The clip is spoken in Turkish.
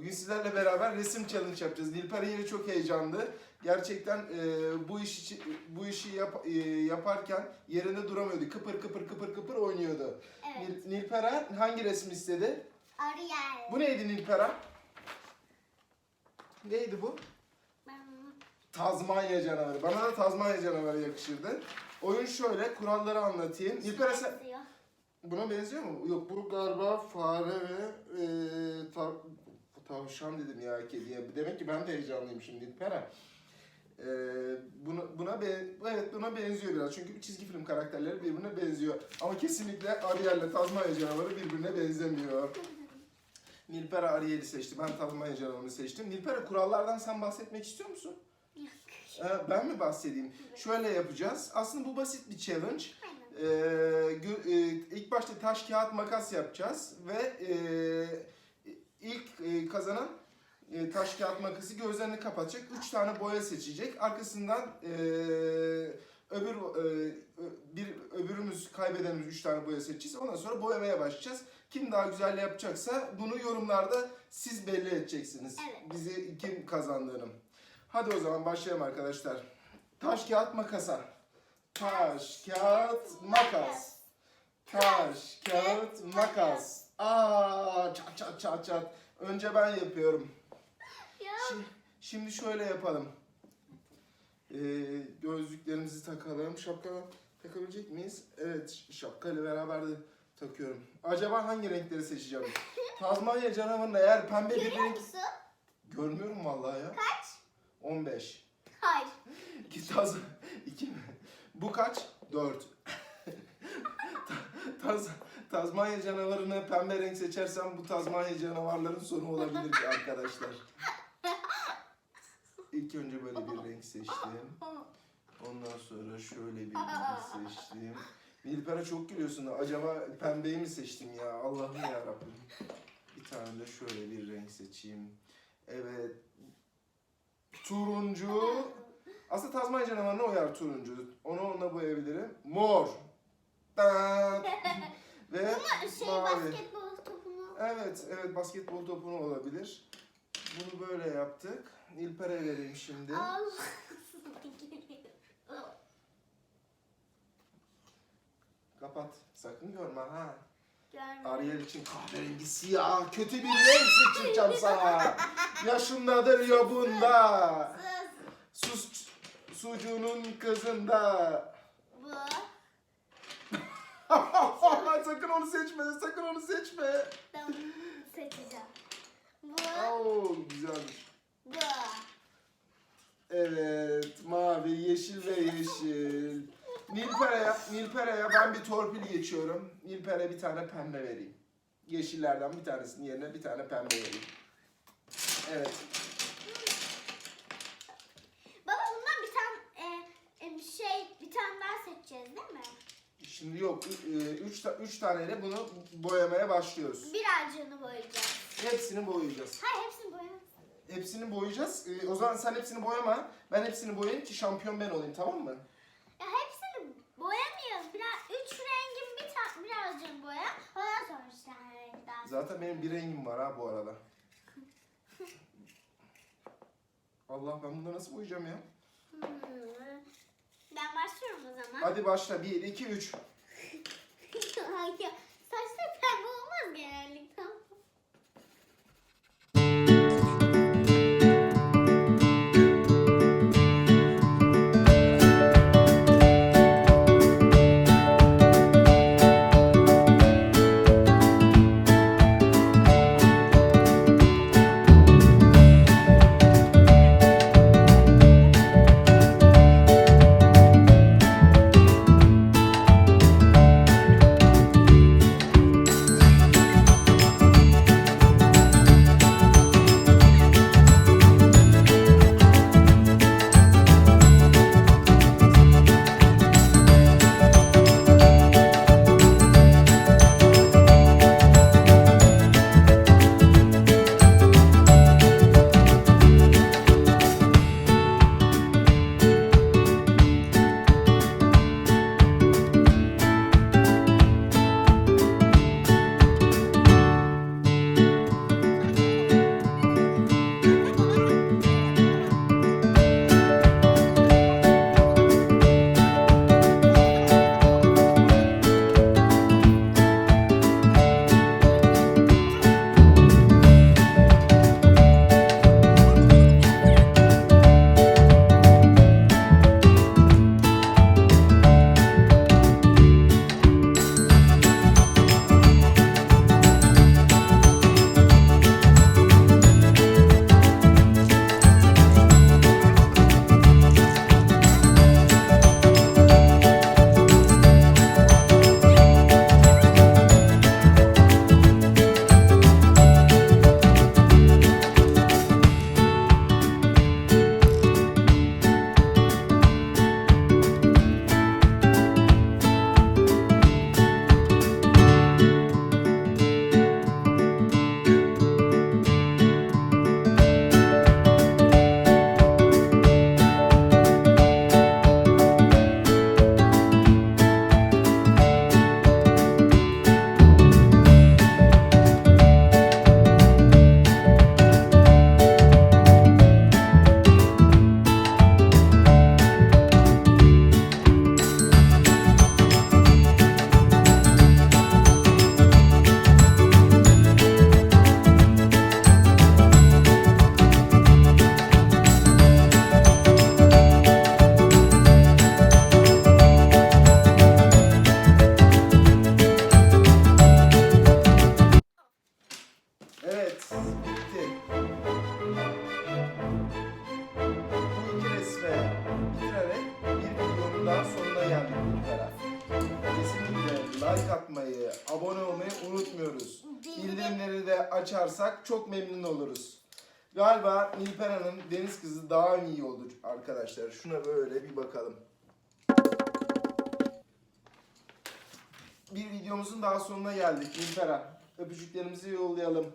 Bugün sizlerle beraber resim challenge yapacağız. Nilpera yine çok heyecanlı. Gerçekten e, bu iş içi- bu işi yap- e, yaparken yerinde duramıyordu. Kıpır kıpır kıpır kıpır oynuyordu. Evet. Nil- Nilpera hangi resmi istedi? Ariel. Bu neydi Nilpera? Neydi bu? Tazmanya canavarı. Bana da Tazmanya canavarı yakışırdı. Oyun şöyle, kuralları anlatayım. Nilpera sen... Buna benziyor mu? Yok bu galiba fare ve e, ta, tavşan dedim ya kediye. Demek ki ben de heyecanlıyım şimdi Pera. E, buna, buna be, evet buna benziyor biraz. Çünkü bir çizgi film karakterleri birbirine benziyor. Ama kesinlikle Ariel ile Tazmanya canavarı birbirine benzemiyor. Nilpera Ariel'i seçti. Ben Tazmanya canavarını seçtim. Nilpera kurallardan sen bahsetmek istiyor musun? Ee, ben mi bahsedeyim? Şöyle yapacağız. Aslında bu basit bir challenge. Ee, gö- e, ilk başta taş kağıt makas yapacağız ve e, ilk e, kazanan e, taş kağıt makası gözlerini kapatacak. Üç tane boya seçecek. Arkasından e, öbür e, bir öbürümüz kaybedenimiz üç tane boya seçeceğiz. Ondan sonra boyamaya başlayacağız. Kim daha güzel yapacaksa bunu yorumlarda siz belli edeceksiniz. Evet. Bizi kim kazandığını. Hadi o zaman başlayalım arkadaşlar. Taş kağıt makasa. Taş, kağıt, makas. Taş, kağıt, makas. Aa çat çat çat çat. Önce ben yapıyorum. Ya. Şimdi, şimdi şöyle yapalım. Ee, gözlüklerimizi takalım. Şapka takabilecek miyiz? Evet şapkayla beraber de takıyorum. Acaba hangi renkleri seçeceğim? Tazmanya canavarına eğer pembe bir renk... Görmüyorum vallahi ya. Kaç? 15. Hayır. İki taz... İki mi? Bu kaç? 4. Tazmanya canavarını pembe renk seçersem bu Tazmanya canavarların sonu olabilir ki arkadaşlar. İlk önce böyle bir renk seçtim. Ondan sonra şöyle bir renk seçtim. Nilpera çok gülüyorsun. Acaba pembeyi mi seçtim ya? Allah'ım ya Rabbim. Bir tane de şöyle bir renk seçeyim. Evet. Turuncu. Aslında Tazmanya canavarına uyar turuncu. Onu onunla boyayabilirim. Mor. Ve Şey mavi. basketbol topunu. Evet, evet basketbol topunu olabilir. Bunu böyle yaptık. Nilper'e vereyim şimdi. Kapat. Sakın görme ha. Görmedim. Ariel için kahverengi siyah kötü bir renk seçeceğim sana. Yaşındadır ya bunda. Sus. Sucuğunun kızında. Bu. Sakın onu seçme, sakın onu seçme. Tamam. Seçeceğim. Bu. Oo, güzelmiş. Bu. Evet, mavi, yeşil ve yeşil. Nilpere'ye, Nilpere'ye ben bir torpil geçiyorum. Nilpere'ye bir tane pembe vereyim. Yeşillerden bir tanesinin yerine bir tane pembe vereyim. Evet. Baba bundan bir tane e, e, bir şey bir tane daha seçeceğiz değil mi? Şimdi yok, ü- e, üç, ta- üç taneyle bunu boyamaya başlıyoruz. Birazcığını boyayacağız. Hepsini boyayacağız. Hayır hepsini boyayalım. Hepsini boyayacağız. E, o zaman sen hepsini boyama. Ben hepsini boyayayım ki şampiyon ben olayım tamam mı? Ya hepsini boyamıyoruz. Biraz üç rengin bir tane birazcık boya. Ondan sonra işte her renk daha. Zaten benim bir rengim var ha bu arada. Allah ben bunu nasıl boyayacağım ya? Hmm. Ben başlıyorum o zaman. Hadi başla. 1, 2, 3. Hayır. Olmayı unutmuyoruz. Bildirimleri de açarsak çok memnun oluruz. Galiba Nilpera'nın deniz kızı daha iyi olur arkadaşlar. Şuna böyle bir bakalım. Bir videomuzun daha sonuna geldik Nilpera. Öpücüklerimizi yollayalım.